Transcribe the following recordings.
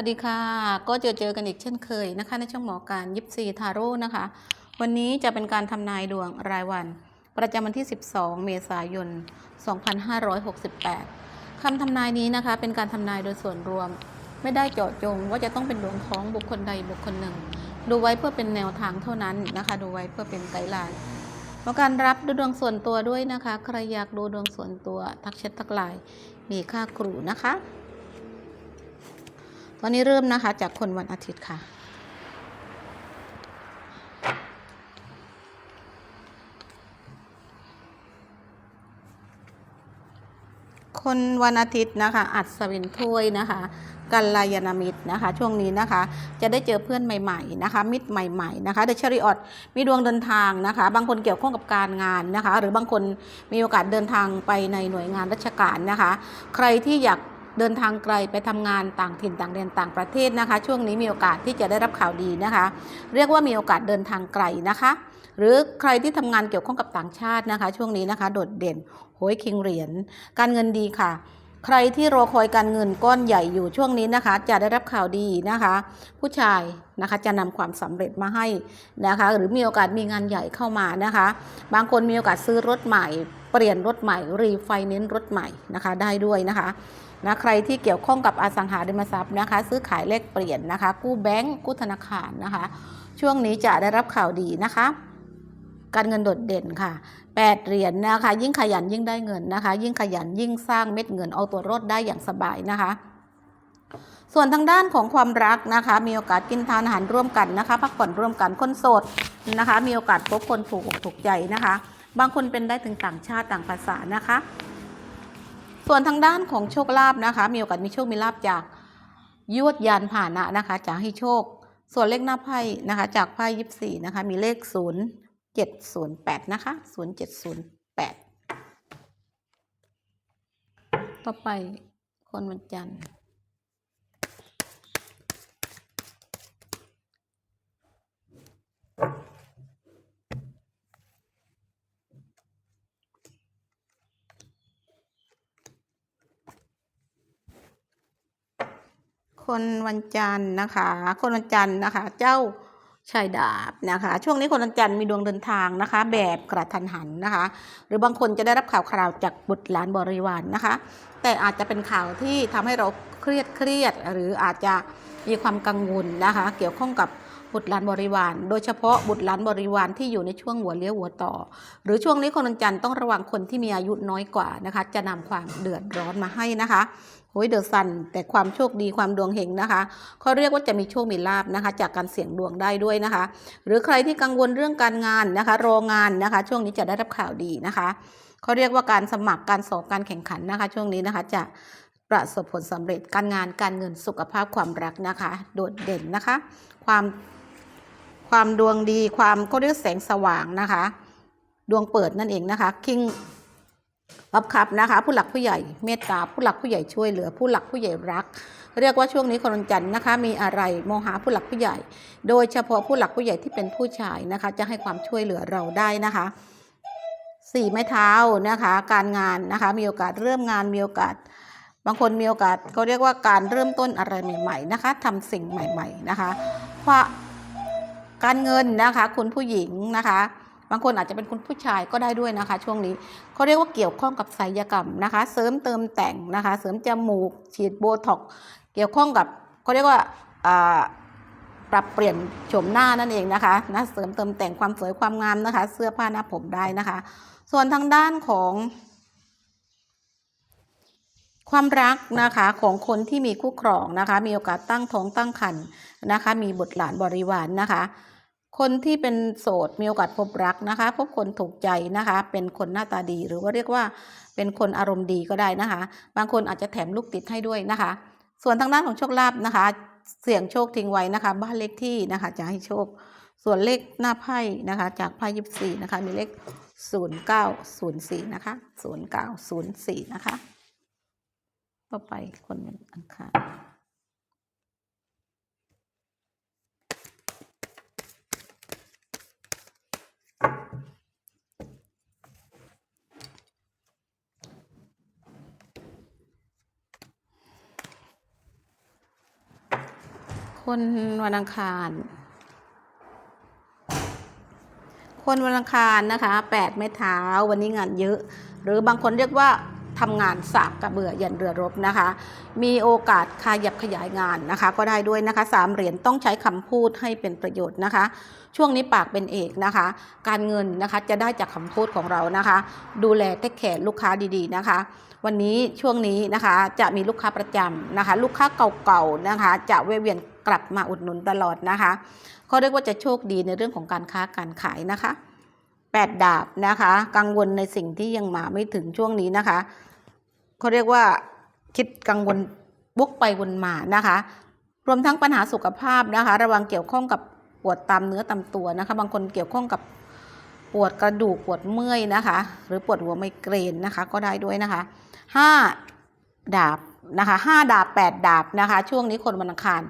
วัสดีค่ะ ก็เจอเจอกันอีกเช่นเคยนะคะ ในช่องหมอการยิปซีทาโร่นะคะ วันนี้จะเป็นการทำนายดวงรายวัน ประจำวันที่ 12 เมษายน 2568 คำทำนายนี้นะคะ เป็นการทำนายโดยส่วนรวม ไม่ได้เจาะจงว่าจะต้องเป็นดวงของบุคคลใดบุคคลหนึ่ง ดูไว้เพื่อเป็นแนวทางเท่านั้นนะคะ ดูไว้เพื่อเป็นไกด์ไลน์เพราะการรับดูดวงส่วนตัวด้วยนะคะ ใครอยากดูดวงส่วนตัวทักแชททักไลน์มีค่าครูนะคะ ตอนนี้เริ่มนะคะจากคนวันอาทิตย์ค่ะคนวันอาทิตย์นะคะ อัศวินถ้วยนะคะกัลยาณมิตรนะคะ ช่วงนี้นะคะ จะได้เจอเพื่อนใหม่ ๆ นะคะ มิตรใหม่ๆนะคะเดชริออตมีดวงเดินทางนะคะ บางคนเกี่ยวข้องกับการงานนะคะ หรือบางคนมีโอกาสเดินทางไปในหน่วยงานราชการนะคะ ใครที่อยาก เดินทางไกลไปทำงานต่างถิ่นต่างแดนต่างประเทศนะคะ ช่วงนี้มีโอกาสที่จะได้รับข่าวดีนะคะ เรียกว่ามีโอกาสเดินทางไกลนะคะ หรือใครที่ทำงานเกี่ยวข้องกับต่างชาตินะคะ ช่วงนี้นะคะ โดดเด่นโหยคิงเหรียญการเงินดีค่ะใครที่รอคอยการเงินก้อนใหญ่อยู่ช่วงนี้นะคะ จะได้รับข่าวดีนะคะ ผู้ชายนะคะจะนำความสำเร็จมาให้นะคะ หรือมีโอกาสมีงานใหญ่เข้ามานะคะ บางคนมีโอกาสซื้อรถใหม่ เปลี่ยนรถใหม่รีไฟแนนซ์รถใหม่นะคะ ได้ด้วยนะคะ นะใครที่เกี่ยวข้องกับอสังหาริมทรัพย์นะคะ ซื้อขายแลกเปลี่ยนนะคะ กู้แบงก์กู้ธนาคารนะคะ ช่วงนี้จะได้รับข่าวดีนะคะ การเงินโดดเด่นค่ะ8เหรียญนะคะ ยิ่งขยันยิ่งได้เงินนะคะ ยิ่งขยันยิ่งสร้างเม็ดเงินเอาตัวรอดได้อย่างสบายนะคะส่วนทางด้านของความรักนะคะ มีโอกาสกินทานอาหารร่วมกันนะคะ พักผ่อนร่วมกันคนโสดนะคะ มีโอกาสพบคนถูกอกถูกใจนะคะ บางคนเป็นได้ถึงต่างชาติต่างภาษานะคะ ส่วนทางด้านของโชคลาภนะคะ มีโอกาสมีโชคมีลาภจากยวดยานผ่านะนะคะ จากให้โชค ส่วนเลขหน้าไพ่นะคะ จากไพ่ยิบสี่นะคะ มีเลขศูนย์เจ็ดศูนย์แปดนะคะศูนย์เจ็ดศูนย์แปดต่อไปคนวันจันทร์ คนวันจันทร์นะคะ คนวันจันทร์นะคะ เจ้าชายดาบนะคะ ช่วงนี้คนวันจันทร์มีดวงเดินทางนะคะ แบบกระทันหันนะคะ หรือบางคนจะได้รับข่าวคราวจากบุตรหลานบริวารนนะคะ แต่อาจจะเป็นข่าวที่ทำให้เราเครียดเครียดหรืออาจจะมีความกังวลนะคะ เกี่ยวข้องกับบุตรหลานบริวาร โดยเฉพาะบุตรหลานบริวารที่อยู่ในช่วงหัวเลี้ยวหัวต่อ หรือช่วงนี้คนวันจันทร์ต้องระวังคนที่มีอายุน้อยกว่านะคะ จะนำความเดือดร้อนมาให้นะคะ โอ้ยเดอะซันแต่ความโชคดีความดวงเฮงนะคะเขาเรียกว่าจะมีโชคมีลาบนะคะ จากการเสี่ยงดวงได้ด้วยนะคะ หรือใครที่กังวลเรื่องการงานนะคะโรงงานนะคะ ช่วงนี้จะได้รับข่าวดีนะคะเขาเรียกว่าการสมัครการสอบการแข่งขันนะคะ ช่วงนี้นะคะจะประสบผลสำเร็จการงานการเงินสุขภาพความรักนะคะ โดดเด่นนะคะ ความความดวงดีความเขาเรียกแสงสว่างนะคะ ดวงเปิดนั่นเองนะคะคิง รับครับนะคะ ผู้หลักผู้ใหญ่เมตตาผู้หลักผู้ใหญ่ช่วยเหลือ ผู้หลักผู้ใหญ่รัก เรียกว่าช่วงนี้คนจันทร์นะคะมีอะไรมองหาผู้หลักผู้ใหญ่ โดยเฉพาะผู้หลักผู้ใหญ่ที่เป็นผู้ชายนะคะ จะให้ความช่วยเหลือเราได้นะคะสี่ไม้เท้านะคะ การงานนะคะ มีโอกาสเริ่มงานมีโอกาส บางคนมีโอกาสเขาเรียกว่าการเริ่มต้นอะไรใหม่ ๆ นะคะทำสิ่งใหม่ ๆ นะคะเพราะการเงินนะคะ คุณผู้หญิงนะคะ บางคนอาจจะเป็นคุณผู้ชายก็ได้ด้วยนะคะ ช่วงนี้เขาเรียกว่าเกี่ยวข้องกับศัลยกรรมนะคะ เสริมเติมแต่งนะคะ เสริมจมูก ฉีดโบท็อกเกี่ยวข้องกับเขาเรียกว่าอ่าปรับเปลี่ยนโฉมหน้านั่นเองนะคะนะเสริมเติมแต่งความสวยความงามนะคะ เสื้อผ้าหน้าผมได้นะคะ ส่วนทางด้านของความรักนะคะของคนที่มีคู่ครองนะคะ มีโอกาสตั้งท้องตั้งครรภ์นะคะ มีบุตรหลานบริวารนนะคะ คนที่เป็นโสดมีโอกาสพบรักนะคะ พบคนถูกใจนะคะ เป็นคนหน้าตาดีหรือว่าเรียกว่าเป็นคนอารมณ์ดีก็ได้นะคะ บางคนอาจจะแถมลูกติดให้ด้วยนะคะ ส่วนทางด้านของโชคลาภนะคะ เสี่ยงโชคทิ้งไว้นะคะ บ้านเลขที่นะคะจะให้โชค ส่วนเลขหน้าไพ่นะคะ จากไพ่ยิบสี่นะคะมีเลขศูนย์เก้าศูนย์สี่นะคะศูนย์เก้าศูนย์สี่นะคะ ต่อไปคนวันอังคาร คนวันอังคาร คนวันอังคารนะคะแปดไม้เท้าวันนี้งานเยอะ หรือบางคนเรียกว่าทำงานสากกระเบื่อยันเรือรบนะคะ มีโอกาสขยับขยายงานนะคะ ก็ได้ด้วยนะคะสามเหรียญต้องใช้คำพูดให้เป็นประโยชน์นะคะ ช่วงนี้ปากเป็นเอกนะคะ การเงินนะคะจะได้จากคำพูดของเรานะคะ ดูแลเทคแคร์ลูกค้าดีๆนะคะ วันนี้ช่วงนี้นะคะจะมีลูกค้าประจำนะคะ ลูกค้าเก่าๆนะคะ จะเวียน กลับมาอุดหนุนตลอดนะคะเขาเรียกว่าจะโชคดีในเรื่องของการค้าการขายนะคะแปดดาบนะคะ กังวลในสิ่งที่ยังมาไม่ถึงช่วงนี้นะคะเขาเรียกว่าคิดกังวลวกไปวนมานะคะ รวมทั้งปัญหาสุขภาพนะคะ ระวังเกี่ยวข้องกับปวดตามเนื้อตามตัวนะคะ บางคนเกี่ยวข้องกับปวดกระดูกปวดเมื่อยนะคะ หรือปวดหัวไมเกรนนะคะ ก็ได้ด้วยนะคะห้าดาบนะคะห้าดาบแปดดาบนะคะ ช่วงนี้คนวันอังคาร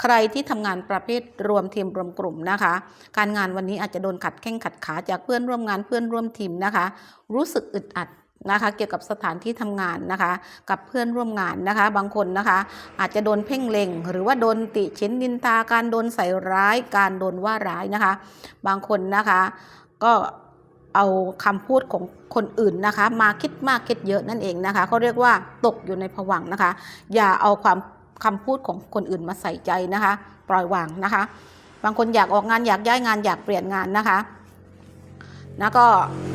ใครที่ทำงานประเภทรวมทีมรวมกลุ่มนะคะ การงานวันนี้อาจจะโดนขัดแข้งขัดขาจากเพื่อนร่วมงานเพื่อนร่วมทีมนะคะ รู้สึกอึดอัดนะคะเกี่ยวกับสถานที่ทำงานนะคะ กับเพื่อนร่วมงานนะคะ บางคนนะคะ อาจจะโดนเพ่งเล็ง หรือว่าโดนติชินนินทาการโดนใส่ร้าย การโดนว่าร้ายนะคะ บางคนนะคะก็เอาคำพูดของคนอื่นนะคะ มาคิดมากคิดเยอะนั่นเองนะคะเขาเรียกว่าตกอยู่ในผวังนะคะ อย่าเอาความ คำพูดของคนอื่นมาใส่ใจนะคะ ปล่อยวางนะคะ บางคนอยากออกงานอยากย้ายงานอยากเปลี่ยนงานนะคะนะก็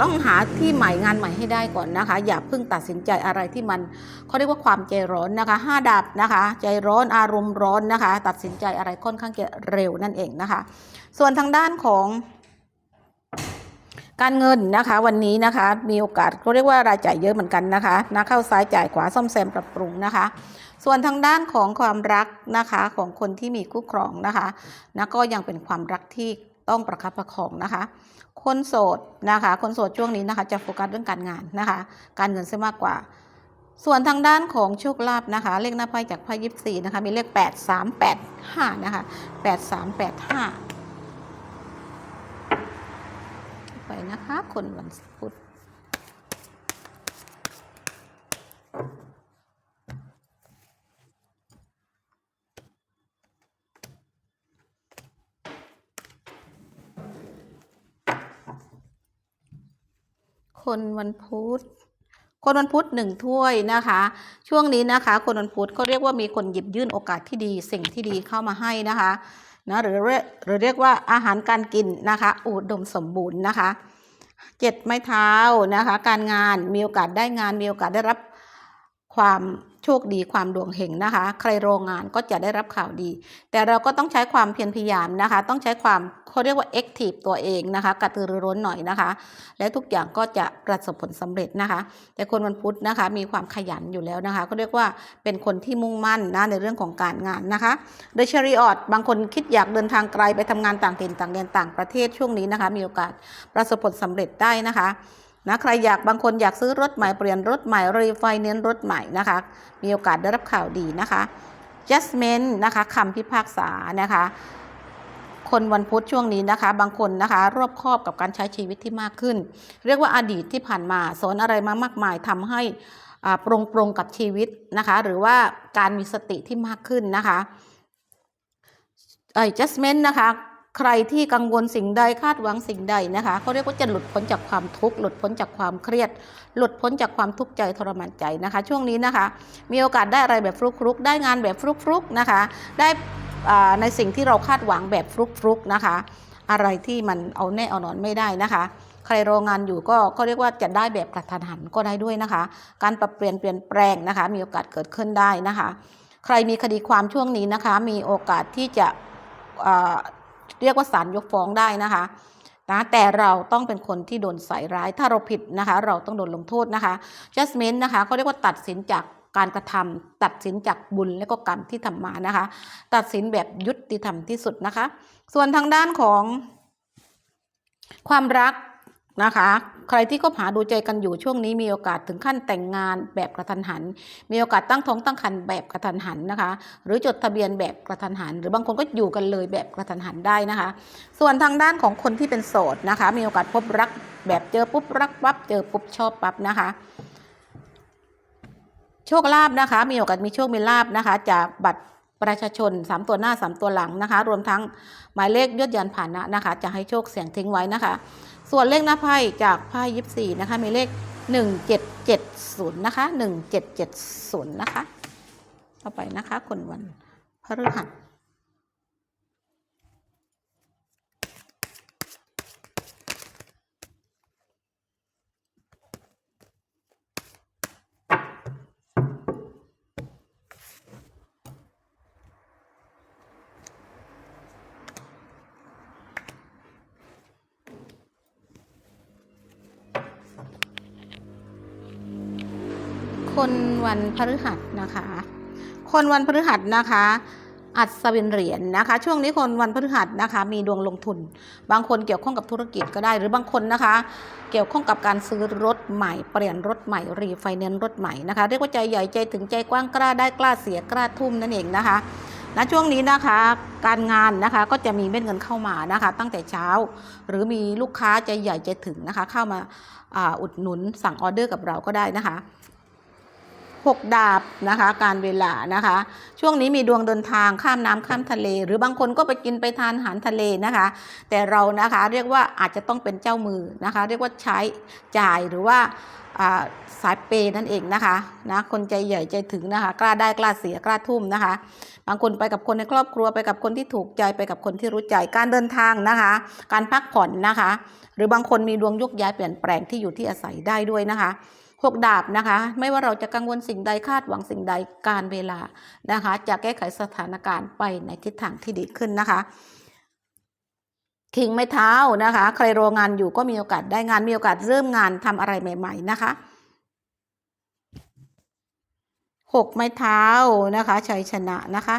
ต้องหาที่ใหม่งานใหม่ให้ได้ก่อนนะคะ อย่าเพิ่งตัดสินใจอะไรที่มันเขาเรียกว่าความใจร้อนนะคะห้าดาบนะคะ ใจร้อนอารมณ์ร้อนนะคะ ตัดสินใจอะไรค่อนข้างจะเร็วนั่นเองนะคะ ส่วนทางด้านของการเงินนะคะวันนี้นะคะมีโอกาสเขาเรียกว่ารายจ่ายเยอะเหมือนกันนะคะนะเข้าซ้ายจ่ายขวาซ่อมแซมปรับปรุงนะคะ ส่วนทางด้านของความรักนะคะของคนที่มีคู่ครองนะคะนะก็ยังเป็นความรักที่ต้องประคับประคองนะคะ คนโสดนะคะ คนโสดช่วงนี้นะคะ จะโฟกัสเรื่องการงานนะคะ การเงินซะมากกว่า ส่วนทางด้านของโชคลาภนะคะ เลขหน้าไพ่จากไพ่ยิปซีนะคะ มีเลข8 3 8 5นะคะ8 3 8 5ไปนะคะ คนวันพุธ คนวันพุธคนวันพุธหนึ่งถ้วยนะคะ ช่วงนี้นะคะ คนวันพุธก็เรียกว่ามีคนหยิบยื่นโอกาสที่ดี สิ่งที่ดีเข้ามาให้นะคะนะหรือเรียกหรือเรียกว่าอาหารการกินนะคะอุดมสมบูรณ์นะคะเจ็ดไม้เท้านะคะ การงานมีโอกาสได้งานมีโอกาสได้รับความ โชคดีความดวงเฮงนะคะ ใครโรงงานก็จะได้รับข่าวดี แต่เราก็ต้องใช้ความเพียรพยายามนะคะ ต้องใช้ความเขาเรียกว่า active ตัวเองนะคะกระตือรือร้นหน่อยนะคะ และทุกอย่างก็จะประสบผลสำเร็จนะคะ แต่คนวันพุธนะคะมีความขยันอยู่แล้วนะคะ ก็เรียกว่าเป็นคนที่มุ่งมั่นนะในเรื่องของการงานนะคะโดยชริออดบางคนคิดอยากเดินทางไกลไปทำงานต่างถิ่นต่างแดนต่างประเทศช่วงนี้นะคะ มีโอกาสประสบผลสำเร็จได้นะคะ นะใครอยากบางคนอยากซื้อรถใหม่เปลี่ยนรถใหม่รีไฟเน้นรถใหม่นะคะ มีโอกาสได้รับข่าวดีนะคะ judgment นะคะคำพิพากษานะคะ คนวันพุธช่วงนี้นะคะ บางคนนะคะ รอบครอบกับการใช้ชีวิตที่มากขึ้น เรียกว่าอดีตที่ผ่านมาสอนอะไรมามากมายทำให้อ่าปรงปรงกับชีวิตนะคะ หรือว่าการมีสติที่มากขึ้นนะคะเอ่ย judgment นะคะ ใครที่กังวลสิ่งใดคาดหวังสิ่งใดนะคะเขาเรียกว่าจะหลุดพ้นจากความทุกข์หลุดพ้นจากความเครียด หลุดพ้นจากความทุกข์ใจทรมานใจนะคะ ช่วงนี้นะคะ มีโอกาสได้อะไรแบบฟลุกๆได้งานแบบฟลุกๆนะคะ ได้อ่าในสิ่งที่เราคาดหวังแบบฟลุกๆนะคะ อะไรที่มันเอาแน่เอานอนไม่ได้นะคะใครรองานอยู่ก็ก็เรียกว่าจะได้แบบกระทันหันก็ได้ด้วยนะคะ การปรับเปลี่ยนเปลี่ยนแปลงนะคะ มีโอกาสเกิดขึ้นได้นะคะ ใครมีคดีความช่วงนี้นะคะ มีโอกาสที่จะอ่า เรียกว่าศาลยกฟ้องได้นะคะนะแต่เราต้องเป็นคนที่โดนใส่ร้าย ถ้าเราผิดนะคะ เราต้องโดนลงโทษนะคะ judgment นะคะเขาเรียกว่าตัดสินจากการกระทำตัดสินจากบุญและก็กรรมที่ทำมานะคะ ตัดสินแบบยุติธรรมที่สุดนะคะ ส่วนทางด้านของความรัก นะคะ ใครที่คบหาดูใจกันอยู่ช่วงนี้มีโอกาสถึงขั้นแต่งงานแบบกระทันหัน มีโอกาสตั้งท้องตั้งครรภ์แบบกระทันหันนะคะ หรือจดทะเบียนแบบกระทันหัน หรือบางคนก็อยู่กันเลยแบบกระทันหันได้นะคะ ส่วนทางด้านของคนที่เป็นโสดนะคะ มีโอกาสพบรักแบบเจอปุ๊บรักปั๊บเจอปุ๊บชอบปั๊บนะคะโชคลาภนะคะ มีโอกาสมีโชคมีลาภนะคะ จากบัตรประชาชน 3 ตัวหน้า 3 ตัวหลังนะคะ รวมทั้งหมายเลขยอดยานผ่านนะนะคะ จะให้โชคเสียงทิ้งไว้นะคะ ส่วนเลขหน้าไพ่จากไพ่ยิปซีนะคะมีเลข 1770 นะคะ 1770 นะคะ ต่อไปนะคะคนวันพฤหัส คน วันพฤหัสนะคะ คนวันพฤหัสนะคะอัศวินเหรียญนะคะ ช่วงนี้คนวันพฤหัสนะคะ มีดวงลงทุน บางคนเกี่ยวข้องกับธุรกิจก็ได้ หรือบางคนนะคะ เกี่ยวข้องกับการซื้อรถใหม่ เปลี่ยนรถใหม่รีไฟแนนซ์รถใหม่นะคะ เรียกว่าใจใหญ่ใจถึงใจกว้างกล้าได้กล้าเสียกล้าทุ่มนั่นเองนะคะณช่วงนี้นะคะการงานนะคะก็จะมีเม็ดเงินเข้ามานะคะ ตั้งแต่เช้า หรือมีลูกค้าใจใหญ่ใจถึงนะคะ เข้ามาอุดหนุนสั่งออเดอร์กับเราก็ได้นะคะ หกดาบนะคะ การเวลานะคะ ช่วงนี้มีดวงเดินทางข้ามน้ำข้ามทะเล หรือบางคนก็ไปกินไปทานอาหารทะเลนะคะ แต่เรานะคะเรียกว่าอาจจะต้องเป็นเจ้ามือนะคะ เรียกว่าใช้จ่ายหรือว่าอ่าสายเปย์นั่นเองนะคะนะคนใจใหญ่ใจถึงนะคะ กล้าได้กล้าเสียกล้าทุ่มนะคะ บางคนไปกับคนในครอบครัวไปกับคนที่ถูกใจไปกับคนที่รู้ใจการเดินทางนะคะ การพักผ่อนนะคะ หรือบางคนมีดวงยกย้ายเปลี่ยนแปลงที่อยู่ที่อาศัยได้ด้วยนะคะ หกดาบนะคะ ไม่ว่าเราจะกังวลสิ่งใดคาดหวังสิ่งใดการเวลานะคะ จะแก้ไขสถานการณ์ไปในทิศทางที่ดีขึ้นนะคะคิงไม้เท้านะคะ ใครรองานอยู่ก็มีโอกาสได้งานมีโอกาสเริ่มงานทำอะไรใหม่ ๆ นะคะหกไม้เท้านะคะชัยชนะนะคะ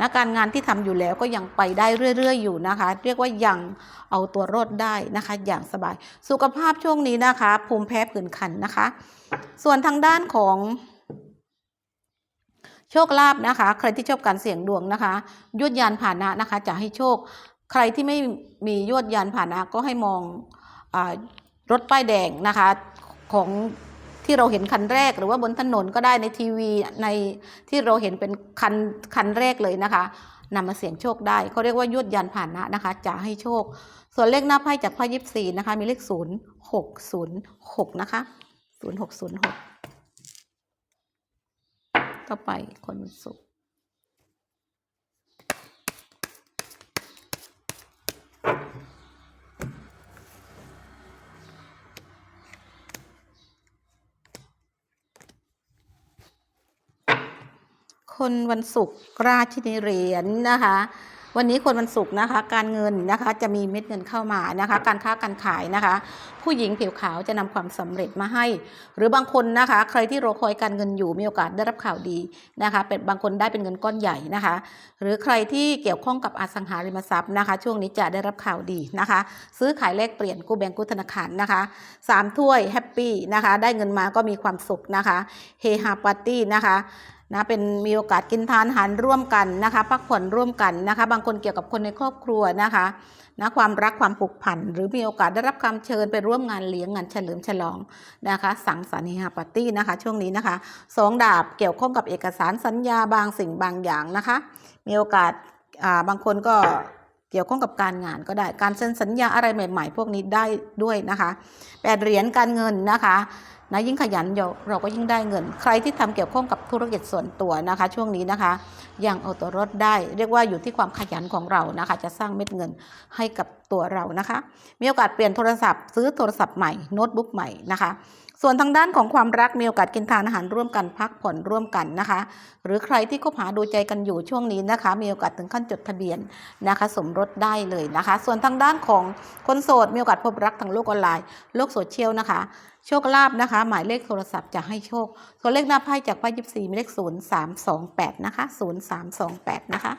นะการงานที่ทำอยู่แล้วก็ยังไปได้เรื่อย ๆ อยู่นะคะ เรียกว่ายังเอาตัวรอดได้นะคะ อย่างสบาย สุขภาพช่วงนี้นะคะ ภูมิแพ้ผื่นคันนะคะ ส่วนทางด้านของโชคลาภนะคะ ใครที่ชอบการเสี่ยงดวงนะคะยวดยานผ่านะนะคะ จะให้โชค ใครที่ไม่มียวดยานผ่านะก็ให้มองอรถป้ายแดงนะคะของ ที่เราเห็นคันแรกหรือว่าบนถนนก็ได้ในทีวีในที่เราเห็นเป็นคันคันแรกเลยนะคะนำมาเสี่ยงโชคได้เขาเรียกว่ายวดยานผ่านะนะคะจะให้โชค ส่วนเลขหน้าไพ่จากไพ่ยิปซีนะคะ มีเลขศูนย์หกศูนย์หกนะคะศูนย์หกศูนย์หกต่อไปคนสุข คนวันศุกร์ราชินีเหรียญนะคะ วันนี้คนวันศุกร์นะคะ การเงินนะคะจะมีเม็ดเงินเข้ามานะคะ การค้าการขายนะคะ ผู้หญิงผิวขาวจะนำความสำเร็จมาให้ หรือบางคนนะคะ ใครที่รอคอยการเงินอยู่มีโอกาสได้รับข่าวดีนะคะ เป็นบางคนได้เป็นเงินก้อนใหญ่นะคะ หรือใครที่เกี่ยวข้องกับอสังหาริมทรัพย์นะคะ ช่วงนี้จะได้รับข่าวดีนะคะ ซื้อขายแลกเปลี่ยนกู้แบงกู้ธนาคารนะคะสามถ้วยแฮปปี้นะคะ ได้เงินมาก็มีความสุขนะคะเฮฮาปาร์ตี้นะคะ นะเป็นมีโอกาสกินทานอาหารร่วมกันนะคะพักผ่อนร่วมกันนะคะ บางคนเกี่ยวกับคนในครอบครัวนะคะนะความรักความผูกพันหรือมีโอกาสได้รับคำเชิญไปร่วมงานเลี้ยงงานเฉลิมฉลองนะคะ สังสรรค์เฮฮาปาร์ตี้นะคะ ช่วงนี้นะคะสองดาบเกี่ยวข้องกับเอกสารสัญญาบางสิ่งบางอย่างนะคะ มีโอกาสาบางคนก็เกี่ยวข้องกับการงานก็ได้การเซ็นสัญญาอะไรใหม่ ๆ พวกนี้ได้ด้วยนะคะแปดเหรียญการเงินนะคะ นะยิ่งขยันเราเราก็ยิ่งได้เงิน ใครที่ทำเกี่ยวข้องกับธุรกิจส่วนตัวนะคะ ช่วงนี้นะคะยังเอาตัวรอดได้ เรียกว่าอยู่ที่ความขยันของเรานะคะ จะสร้างเม็ดเงินให้กับตัวเรานะคะ มีโอกาสเปลี่ยนโทรศัพท์ซื้อโทรศัพท์ใหม่โน้ตบุ๊กใหม่นะคะส่วนทางด้านของความรักมีโอกาสกินทานอาหารร่วมกันพักผ่อนร่วมกันนะคะ หรือใครที่คบหาดูใจกันอยู่ช่วงนี้นะคะ มีโอกาสถึงขั้นจดทะเบียนนะคะ สมรสได้เลยนะคะ ส่วนทางด้านของคนโสดมีโอกาสพบรักทางโลกออนไลน์โลกโซเชียลนะคะ โชคลาภนะคะ หมายเลขโทรศัพท์จะให้โชค ตัวเลขหน้าไพ่จากไพ่ยิบสี่มีเลขศูนย์สามสองแปดนะคะศูนย์สามสองแปดนะคะ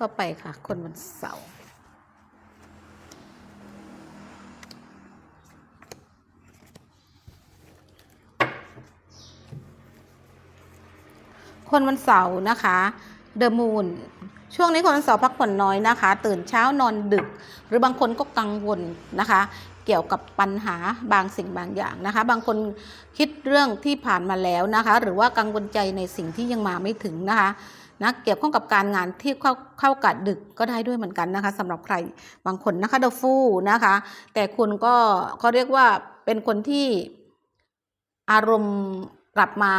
ต่อไปค่ะ คนวันเสาร์คนวันเสาร์นะคะ เดอะมูนช่วงนี้คนเสาร์พักผ่อนน้อยนะคะ ตื่นเช้านอนดึก หรือบางคนก็กังวลนะคะ เกี่ยวกับปัญหาบางสิ่งบางอย่างนะคะ บางคนคิดเรื่องที่ผ่านมาแล้วนะคะ หรือว่ากังวลใจในสิ่งที่ยังมาไม่ถึงนะคะนะเกี่ยวข้องกับการงานที่เข้าเข้ากัดดึกก็ได้ด้วยเหมือนกันนะคะสำหรับใครบางคนนะคะเดฟูนะคะ แต่คุณก็เขาเรียกว่าเป็นคนที่อารมณ์กลับมา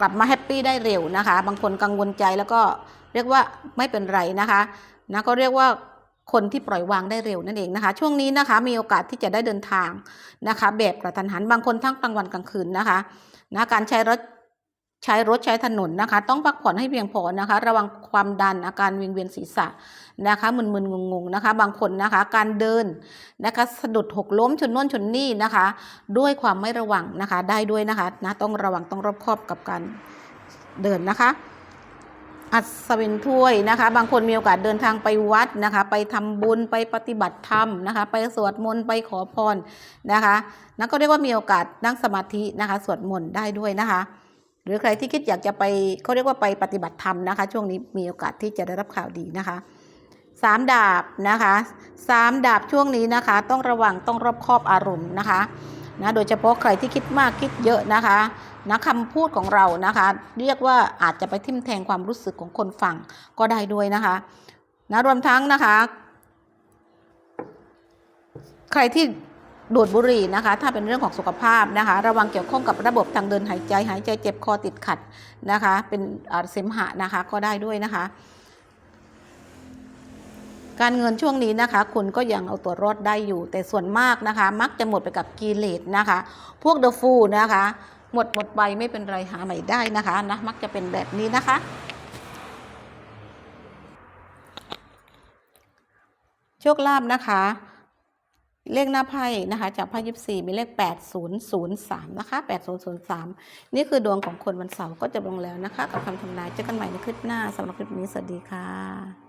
กลับมาแฮปปี้ได้เร็วนะคะ บางคนกังวลใจแล้วก็เรียกว่าไม่เป็นไรนะคะนะก็เรียกว่าคนที่ปล่อยวางได้เร็วนั่นเองนะคะ ช่วงนี้นะคะมีโอกาสที่จะได้เดินทางนะคะ แบบกระทันหันบางคนทั้งกลางวันกลางคืนนะคะนะการใช้รถ ใช้รถใช้ถนนนะคะ ต้องพักผ่อนให้เพียงพอนะคะ ระวังความดันอาการวิงเวียนศีรษะนะคะมึนๆงงๆนะคะ บางคนนะคะการเดินนะคะสะดุดหกล้มชนน่นชนนี่นะคะ ด้วยความไม่ระวังนะคะ ได้ด้วยนะคะนะต้องระวังต้องรอบคอบกับการเดินนะคะอัศวินถ้วยนะคะ บางคนมีโอกาสเดินทางไปวัดนะคะ ไปทำบุญไปปฏิบัติธรรมนะคะ ไปสวดมนต์ไปขอพรนะคะนั่นก็เรียกว่ามีโอกาสนั่งสมาธินะคะ สวดมนต์ได้ด้วยนะคะ รือใครที่คิดอยากจะไปเขาเรียกว่าไปปฏิบัติธรรมนะคะ ช่วงนี้มีโอกาสที่จะได้รับข่าวดีนะคะสามดาบนะคะสามดาบช่วงนี้นะคะ ต้องระวังต้องรอบคอบอารมณ์นะคะนะโดยเฉพาะใครที่คิดมากคิดเยอะนะคะนะคำพูดของเรานะคะ เรียกว่าอาจจะไปทิ่มแทงความรู้สึกของคนฟังก็ได้ด้วยนะคะนะรวมทั้งนะคะ ใครที่ ดูดบุหรี่นะคะ ถ้าเป็นเรื่องของสุขภาพนะคะ ระวังเกี่ยวข้องกับระบบทางเดินหายใจ หายใจเจ็บคอติดขัดนะคะ เป็นเสมหะนะคะก็ได้ด้วยนะคะ การเงินช่วงนี้นะคะ คุณก็ยังเอาตัวรอดได้อยู่ แต่ส่วนมากนะคะ มักจะหมดไปกับกิเลสนะคะ พวกเดอะฟูนะคะ หมดหมดไปไม่เป็นไรหาใหม่ได้นะคะนะมักจะเป็นแบบนี้นะคะโชคลาภนะคะ เลขหน้าไพ่นะคะจากไพ่ยิบสี่มีเลข 8003 นะคะ 8003 นี่คือดวงของคนวันเสาร์ก็จะลงแล้วนะคะ กับคำทำนายเจอกันใหม่ในคลิปหน้าสำหรับคลิปนี้สวัสดีค่ะ